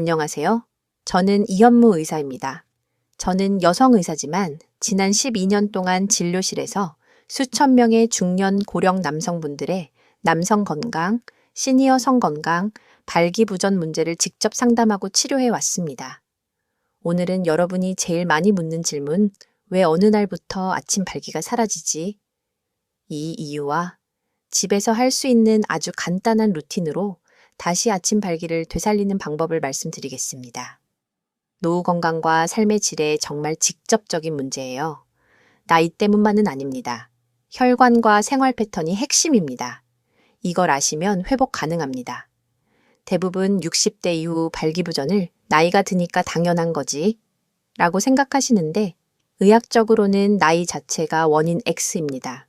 안녕하세요. 저는 이현무 의사입니다. 저는 여성 의사지만 지난 12년 동안 진료실에서 수천 명의 중년 고령 남성분들의 남성 건강, 시니어 성 건강, 발기부전 문제를 직접 상담하고 치료해 왔습니다. 오늘은 여러분이 제일 많이 묻는 질문, 왜 어느 날부터 아침 발기가 사라지지? 이 이유와 집에서 할 수 있는 아주 간단한 루틴으로 다시 아침 발기를 되살리는 방법을 말씀드리겠습니다. 노후 건강과 삶의 질에 정말 직접적인 문제예요. 나이 때문만은 아닙니다. 혈관과 생활 패턴이 핵심입니다. 이걸 아시면 회복 가능합니다. 대부분 60대 이후 발기부전을 나이가 드니까 당연한 거지 라고 생각하시는데 의학적으로는 나이 자체가 원인 X입니다.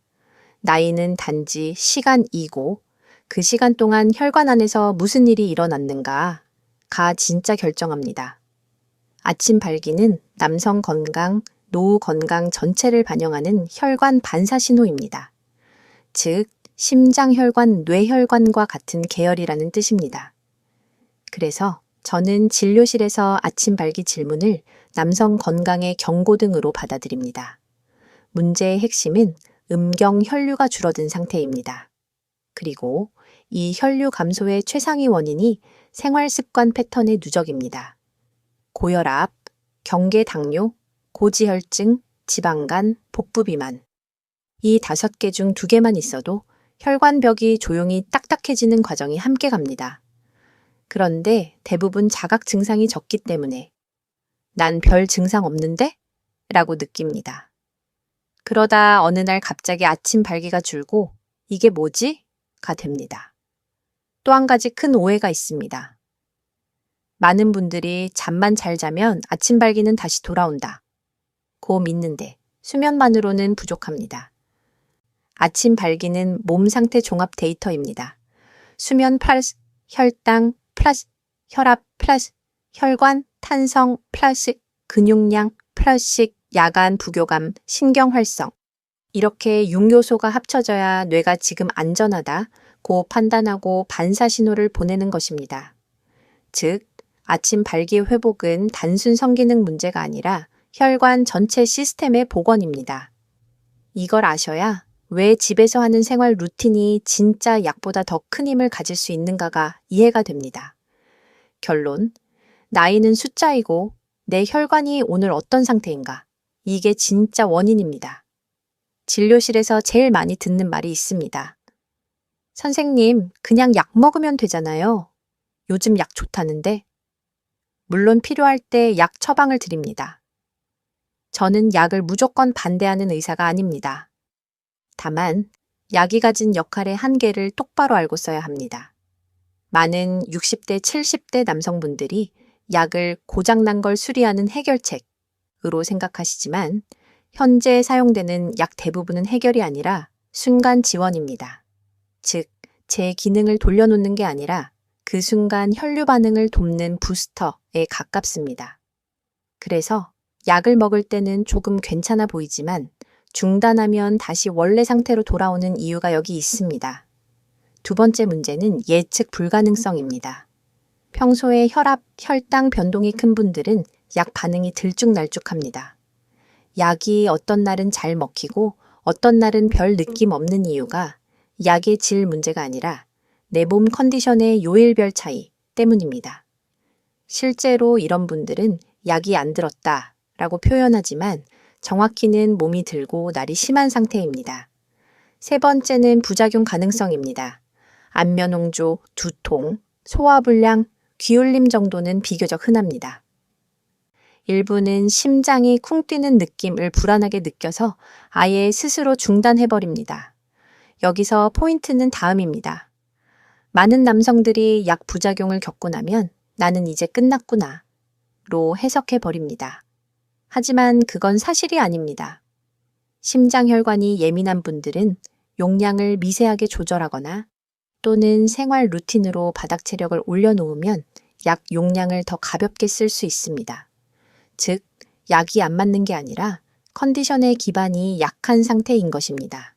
나이는 단지 시간이고 그 시간 동안 혈관 안에서 무슨 일이 일어났는가 가 진짜 결정합니다. 아침 발기는 남성 건강, 노후 건강 전체를 반영하는 혈관 반사 신호입니다. 즉, 심장혈관, 뇌혈관과 같은 계열이라는 뜻입니다. 그래서 저는 진료실에서 아침 발기 질문을 남성 건강의 경고 등으로 받아들입니다. 문제의 핵심은 음경 혈류가 줄어든 상태입니다. 그리고 이 혈류 감소의 최상위 원인이 생활 습관 패턴의 누적입니다. 고혈압, 경계 당뇨, 고지혈증, 지방간, 복부 비만. 이 다섯 개 중 두 개만 있어도 혈관벽이 조용히 딱딱해지는 과정이 함께 갑니다. 그런데 대부분 자각 증상이 적기 때문에 난 별 증상 없는데? 라고 느낍니다. 그러다 어느 날 갑자기 아침 발기가 줄고 이게 뭐지? 가 됩니다. 또 한 가지 큰 오해가 있습니다. 많은 분들이 잠만 잘 자면 아침 발기는 다시 돌아온다. 고 믿는데 수면만으로는 부족합니다. 아침 발기는 몸 상태 종합 데이터입니다. 수면 플러스 혈당 플러스 혈압 플러스 혈관 탄성 플러스 근육량 플러스 야간 부교감 신경 활성 이렇게 6요소가 합쳐져야 뇌가 지금 안전하다 고 판단하고 반사 신호를 보내는 것입니다. 즉 아침 발기 회복은 단순 성기능 문제가 아니라 혈관 전체 시스템의 복원입니다. 이걸 아셔야 왜 집에서 하는 생활 루틴이 진짜 약보다 더 큰 힘을 가질 수 있는가가 이해가 됩니다. 결론. 나이는 숫자이고 내 혈관이 오늘 어떤 상태인가. 이게 진짜 원인입니다. 진료실에서 제일 많이 듣는 말이 있습니다. 선생님, 그냥 약 먹으면 되잖아요. 요즘 약 좋다는데. 물론 필요할 때 약 처방을 드립니다. 저는 약을 무조건 반대하는 의사가 아닙니다. 다만, 약이 가진 역할의 한계를 똑바로 알고 써야 합니다. 많은 60대, 70대 남성분들이 약을 고장난 걸 수리하는 해결책으로 생각하시지만, 현재 사용되는 약 대부분은 해결이 아니라 순간 지원입니다. 즉, 제 기능을 돌려놓는 게 아니라 그 순간 혈류 반응을 돕는 부스터에 가깝습니다. 그래서 약을 먹을 때는 조금 괜찮아 보이지만 중단하면 다시 원래 상태로 돌아오는 이유가 여기 있습니다. 두 번째 문제는 예측 불가능성입니다. 평소에 혈압, 혈당 변동이 큰 분들은 약 반응이 들쭉날쭉합니다. 약이 어떤 날은 잘 먹히고 어떤 날은 별 느낌 없는 이유가 약의 질 문제가 아니라 내 몸 컨디션의 요일별 차이 때문입니다. 실제로 이런 분들은 약이 안 들었다 라고 표현하지만 정확히는 몸이 들고 날이 심한 상태입니다. 세 번째는 부작용 가능성입니다. 안면홍조, 두통, 소화불량, 귀울림 정도는 비교적 흔합니다. 일부는 심장이 쿵 뛰는 느낌을 불안하게 느껴서 아예 스스로 중단해버립니다. 여기서 포인트는 다음입니다. 많은 남성들이 약 부작용을 겪고 나면 나는 이제 끝났구나. 로 해석해버립니다. 하지만 그건 사실이 아닙니다. 심장혈관이 예민한 분들은 용량을 미세하게 조절하거나 또는 생활 루틴으로 바닥 체력을 올려놓으면 약 용량을 더 가볍게 쓸 수 있습니다. 즉, 약이 안 맞는 게 아니라 컨디션의 기반이 약한 상태인 것입니다.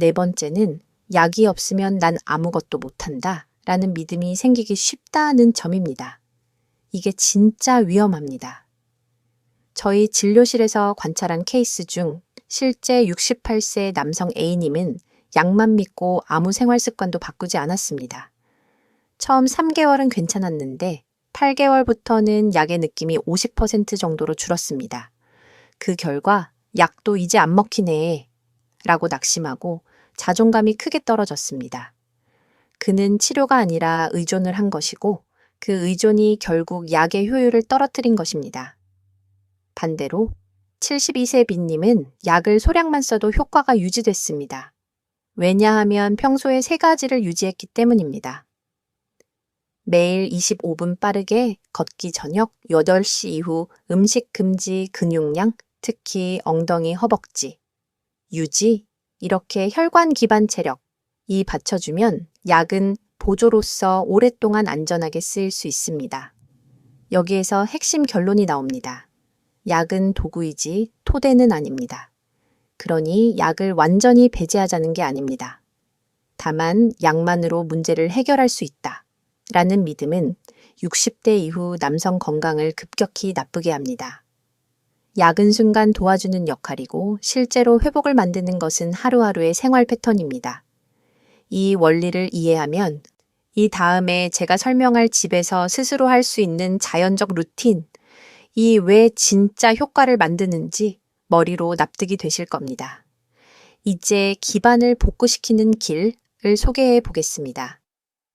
네 번째는 약이 없으면 난 아무것도 못한다 라는 믿음이 생기기 쉽다는 점입니다. 이게 진짜 위험합니다. 저희 진료실에서 관찰한 케이스 중 실제 68세 남성 A님은 약만 믿고 아무 생활 습관도 바꾸지 않았습니다. 처음 3개월은 괜찮았는데 8개월부터는 약의 느낌이 50% 정도로 줄었습니다. 그 결과 약도 이제 안 먹히네 라고 낙심하고 자존감이 크게 떨어졌습니다. 그는 치료가 아니라 의존을 한 것이고 그 의존이 결국 약의 효율을 떨어뜨린 것입니다. 반대로 72세 빈님은 약을 소량만 써도 효과가 유지됐습니다. 왜냐하면 평소에 세 가지를 유지했기 때문입니다. 매일 25분 빠르게 걷기 저녁 8시 이후 음식 금지 근육량, 특히 엉덩이 허벅지, 유지, 이렇게 혈관 기반 체력, 이 받쳐주면 약은 보조로서 오랫동안 안전하게 쓰일 수 있습니다. 여기에서 핵심 결론이 나옵니다. 약은 도구이지 토대는 아닙니다. 그러니 약을 완전히 배제하자는 게 아닙니다. 다만 약만으로 문제를 해결할 수 있다. 라는 믿음은 60대 이후 남성 건강을 급격히 나쁘게 합니다. 약은 순간 도와주는 역할이고 실제로 회복을 만드는 것은 하루하루의 생활 패턴입니다. 이 원리를 이해하면 이 다음에 제가 설명할 집에서 스스로 할 수 있는 자연적 루틴, 이 왜 진짜 효과를 만드는지 머리로 납득이 되실 겁니다. 이제 기반을 복구시키는 길을 소개해 보겠습니다.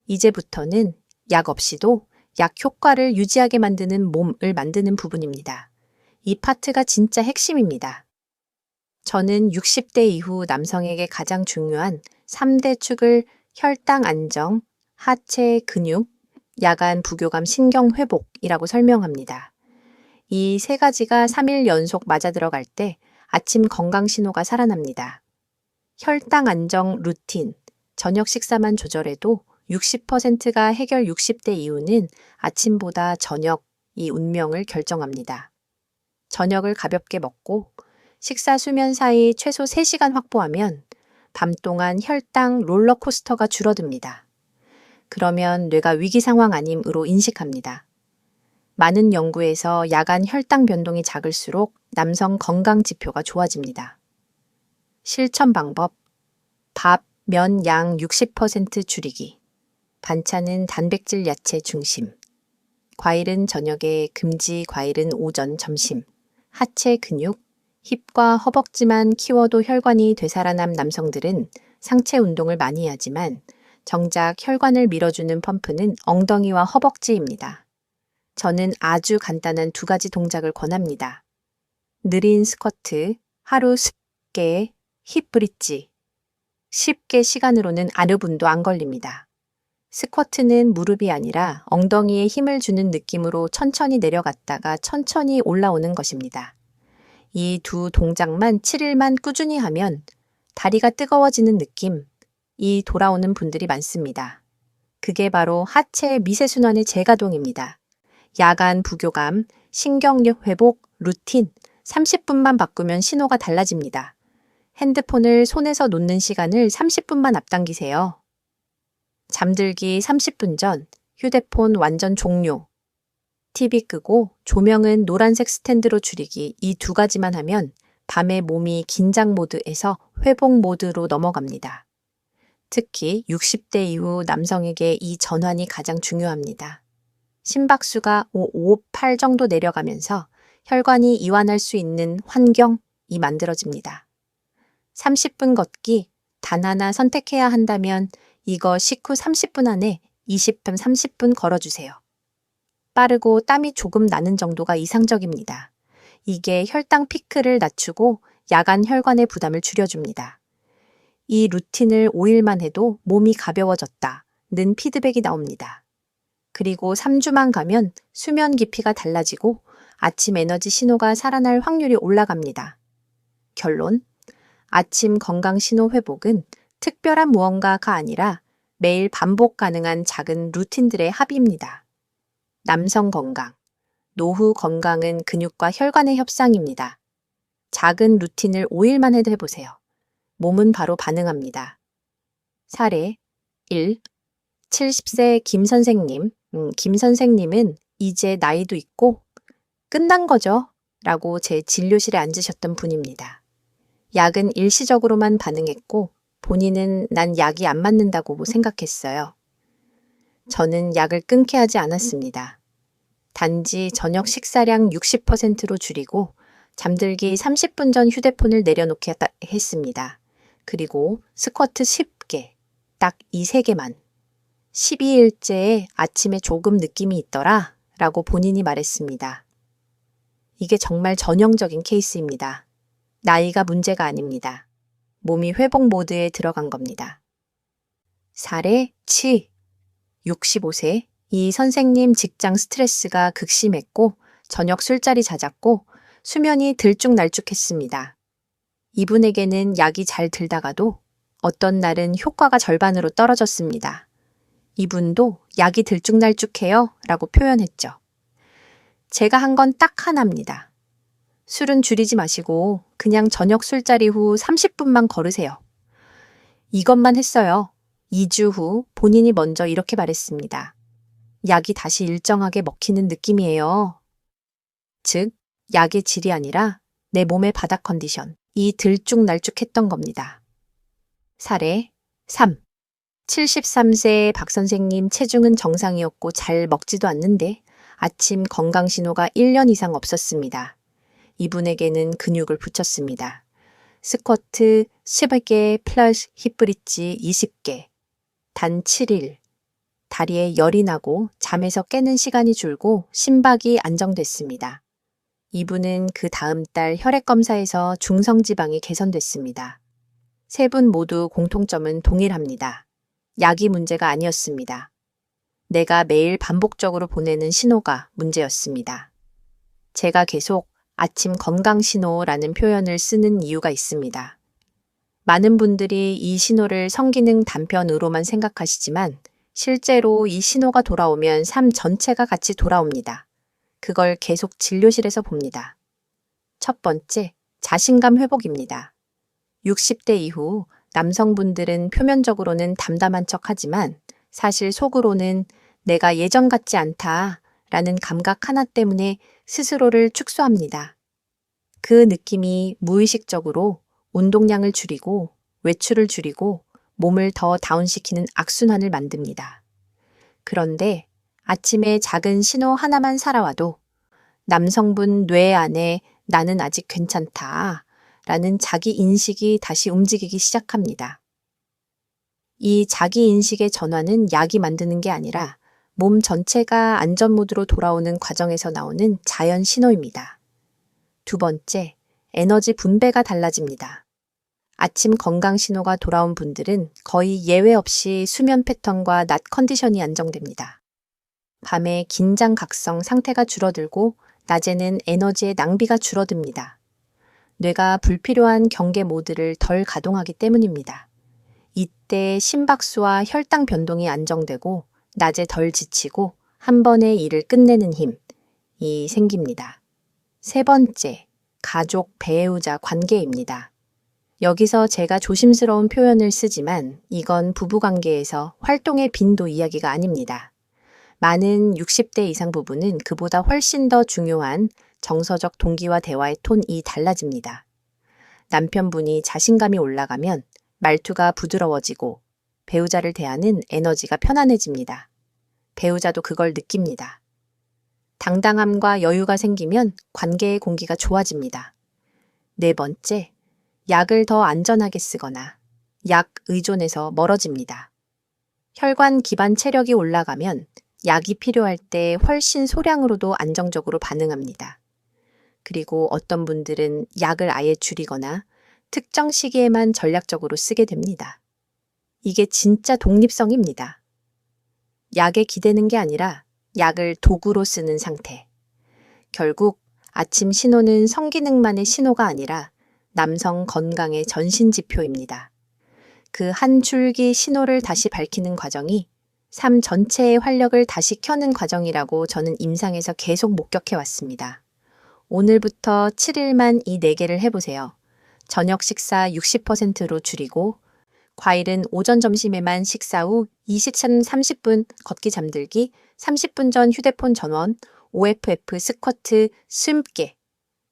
이제부터는 약 없이도 약 효과를 유지하게 만드는 몸을 만드는 부분입니다. 이 파트가 진짜 핵심입니다. 저는 60대 이후 남성에게 가장 중요한 3대 축을 혈당 안정, 하체 근육, 야간 부교감 신경 회복이라고 설명합니다. 이 세 가지가 3일 연속 맞아 들어갈 때 아침 건강 신호가 살아납니다. 혈당 안정 루틴, 저녁 식사만 조절해도 60%가 해결 60대 이후는 아침보다 저녁 이 운명을 결정합니다. 저녁을 가볍게 먹고 식사 수면 사이 최소 3시간 확보하면 밤 동안 혈당 롤러코스터가 줄어듭니다. 그러면 뇌가 위기 상황 아님으로 인식합니다. 많은 연구에서 야간 혈당 변동이 작을수록 남성 건강 지표가 좋아집니다. 실천 방법 밥, 면, 양 60% 줄이기 반찬은 단백질 야채 중심 과일은 저녁에 금지 과일은 오전 점심 하체 근육, 힙과 허벅지만 키워도 혈관이 되살아남 남성들은 상체 운동을 많이 하지만 정작 혈관을 밀어주는 펌프는 엉덩이와 허벅지입니다. 저는 아주 간단한 두 가지 동작을 권합니다. 느린 스쿼트, 하루 10개, 힙 브릿지. 10개 시간으로는 아느 분도 안 걸립니다. 스쿼트는 무릎이 아니라 엉덩이에 힘을 주는 느낌으로 천천히 내려갔다가 천천히 올라오는 것입니다. 이 두 동작만 7일만 꾸준히 하면 다리가 뜨거워지는 느낌, 이 돌아오는 분들이 많습니다. 그게 바로 하체 미세순환의 재가동입니다. 야간 부교감, 신경력 회복, 루틴, 30분만 바꾸면 신호가 달라집니다. 핸드폰을 손에서 놓는 시간을 30분만 앞당기세요. 잠들기 30분 전 휴대폰 완전 종료. TV 끄고 조명은 노란색 스탠드로 줄이기 이 두 가지만 하면 밤에 몸이 긴장 모드에서 회복 모드로 넘어갑니다. 특히 60대 이후 남성에게 이 전환이 가장 중요합니다. 심박수가 5, 5, 8 정도 내려가면서 혈관이 이완할 수 있는 환경이 만들어집니다. 30분 걷기 단 하나 선택해야 한다면 이거 식후 30분 안에 20분, 30분 걸어주세요. 빠르고 땀이 조금 나는 정도가 이상적입니다. 이게 혈당 피크를 낮추고 야간 혈관의 부담을 줄여줍니다. 이 루틴을 5일만 해도 몸이 가벼워졌다는 피드백이 나옵니다. 그리고 3주만 가면 수면 깊이가 달라지고 아침 에너지 신호가 살아날 확률이 올라갑니다. 결론. 아침 건강 신호 회복은 특별한 무언가가 아니라 매일 반복 가능한 작은 루틴들의 합입니다. 남성 건강, 노후 건강은 근육과 혈관의 협상입니다. 작은 루틴을 5일만 해도 해보세요. 몸은 바로 반응합니다. 사례 1. 70세 김 선생님. 음, 김 선생님은 이제 나이도 있고 끝난 거죠. 라고 제 진료실에 앉으셨던 분입니다. 약은 일시적으로만 반응했고 본인은 난 약이 안 맞는다고 생각했어요. 저는 약을 끊게 하지 않았습니다. 단지 저녁 식사량 60%로 줄이고 잠들기 30분 전 휴대폰을 내려놓게 했습니다. 그리고 스쿼트 10개, 딱이세 개만. 12일째에 아침에 조금 느낌이 있더라 라고 본인이 말했습니다. 이게 정말 전형적인 케이스입니다. 나이가 문제가 아닙니다. 몸이 회복 모드에 들어간 겁니다. 사례 7. 65세. 이 선생님 직장 스트레스가 극심했고 저녁 술자리 잦았고 수면이 들쭉날쭉했습니다. 이분에게는 약이 잘 들다가도 어떤 날은 효과가 절반으로 떨어졌습니다. 이분도 약이 들쭉날쭉해요 라고 표현했죠. 제가 한 건 딱 하나입니다. 술은 줄이지 마시고 그냥 저녁 술자리 후 30분만 걸으세요. 이것만 했어요. 2주 후 본인이 먼저 이렇게 말했습니다. 약이 다시 일정하게 먹히는 느낌이에요. 즉, 약의 질이 아니라 내 몸의 바닥 컨디션, 이 들쭉날쭉했던 겁니다. 사례 3. 73세 박 선생님 체중은 정상이었고 잘 먹지도 않는데 아침 건강 신호가 1년 이상 없었습니다. 이분에게는 근육을 붙였습니다. 스쿼트 10개 플러스 힙브릿지 20개. 단 7일. 다리에 열이 나고 잠에서 깨는 시간이 줄고 심박이 안정됐습니다. 이분은 그 다음 달 혈액 검사에서 중성지방이 개선됐습니다. 세 분 모두 공통점은 동일합니다. 약이 문제가 아니었습니다. 내가 매일 반복적으로 보내는 신호가 문제였습니다. 제가 계속 아침 건강 신호라는 표현을 쓰는 이유가 있습니다. 많은 분들이 이 신호를 성기능 단편으로만 생각하시지만 실제로 이 신호가 돌아오면 삶 전체가 같이 돌아옵니다. 그걸 계속 진료실에서 봅니다. 첫 번째, 자신감 회복입니다. 60대 이후 남성분들은 표면적으로는 담담한 척 하지만 사실 속으로는 내가 예전 같지 않다 라는 감각 하나 때문에 스스로를 축소합니다. 그 느낌이 무의식적으로 운동량을 줄이고 외출을 줄이고 몸을 더 다운시키는 악순환을 만듭니다. 그런데 아침에 작은 신호 하나만 살아와도 남성분 뇌 안에 나는 아직 괜찮다 라는 자기 인식이 다시 움직이기 시작합니다. 이 자기 인식의 전환은 약이 만드는 게 아니라 몸 전체가 안전 모드로 돌아오는 과정에서 나오는 자연 신호입니다. 두 번째, 에너지 분배가 달라집니다. 아침 건강 신호가 돌아온 분들은 거의 예외 없이 수면 패턴과 낮 컨디션이 안정됩니다. 밤에 긴장 각성 상태가 줄어들고 낮에는 에너지의 낭비가 줄어듭니다. 뇌가 불필요한 경계 모드를 덜 가동하기 때문입니다. 이때 심박수와 혈당 변동이 안정되고 낮에 덜 지치고 한 번의 일을 끝내는 힘이 생깁니다. 세 번째, 가족, 배우자 관계입니다. 여기서 제가 조심스러운 표현을 쓰지만 이건 부부관계에서 활동의 빈도 이야기가 아닙니다. 많은 60대 이상 부부는 그보다 훨씬 더 중요한 정서적 동기와 대화의 톤이 달라집니다. 남편분이 자신감이 올라가면 말투가 부드러워지고 배우자를 대하는 에너지가 편안해집니다. 배우자도 그걸 느낍니다. 당당함과 여유가 생기면 관계의 공기가 좋아집니다. 네 번째, 약을 더 안전하게 쓰거나 약 의존에서 멀어집니다. 혈관 기반 체력이 올라가면 약이 필요할 때 훨씬 소량으로도 안정적으로 반응합니다. 그리고 어떤 분들은 약을 아예 줄이거나 특정 시기에만 전략적으로 쓰게 됩니다. 이게 진짜 독립성입니다. 약에 기대는 게 아니라 약을 도구로 쓰는 상태. 결국 아침 신호는 성기능만의 신호가 아니라 남성 건강의 전신 지표입니다. 그 한 줄기 신호를 다시 밝히는 과정이 삶 전체의 활력을 다시 켜는 과정이라고 저는 임상에서 계속 목격해 왔습니다. 오늘부터 7일만 이 4개를 해보세요. 저녁 식사 60%로 줄이고 과일은 오전 점심에만 식사 후 20분 30분 걷기 잠들기 30분 전 휴대폰 전원, OFF 스쿼트 20개,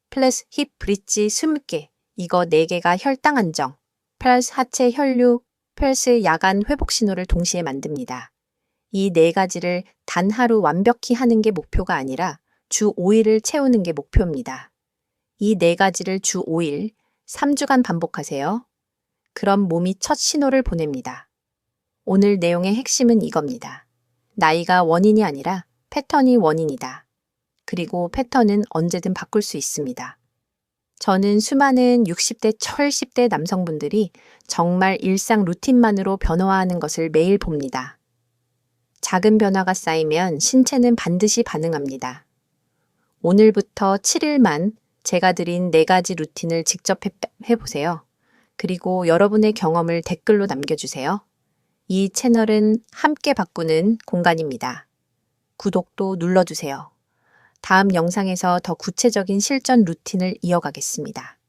플러스 힙 브릿지 20개, 이거 4개가 혈당 안정, 플러스 하체 혈류, 플러스 야간 회복 신호를 동시에 만듭니다. 이 네 가지를 단 하루 완벽히 하는 게 목표가 아니라 주 5일을 채우는 게 목표입니다. 이 네 가지를 주 5일, 3주간 반복하세요. 그럼 몸이 첫 신호를 보냅니다. 오늘 내용의 핵심은 이겁니다. 나이가 원인이 아니라 패턴이 원인이다. 그리고 패턴은 언제든 바꿀 수 있습니다. 저는 수많은 60대, 70대 남성분들이 정말 일상 루틴만으로 변화하는 것을 매일 봅니다. 작은 변화가 쌓이면 신체는 반드시 반응합니다. 오늘부터 7일만 제가 드린 네 가지 루틴을 직접 해- 해보세요. 그리고 여러분의 경험을 댓글로 남겨주세요. 이 채널은 함께 바꾸는 공간입니다. 구독도 눌러주세요. 다음 영상에서 더 구체적인 실전 루틴을 이어가겠습니다.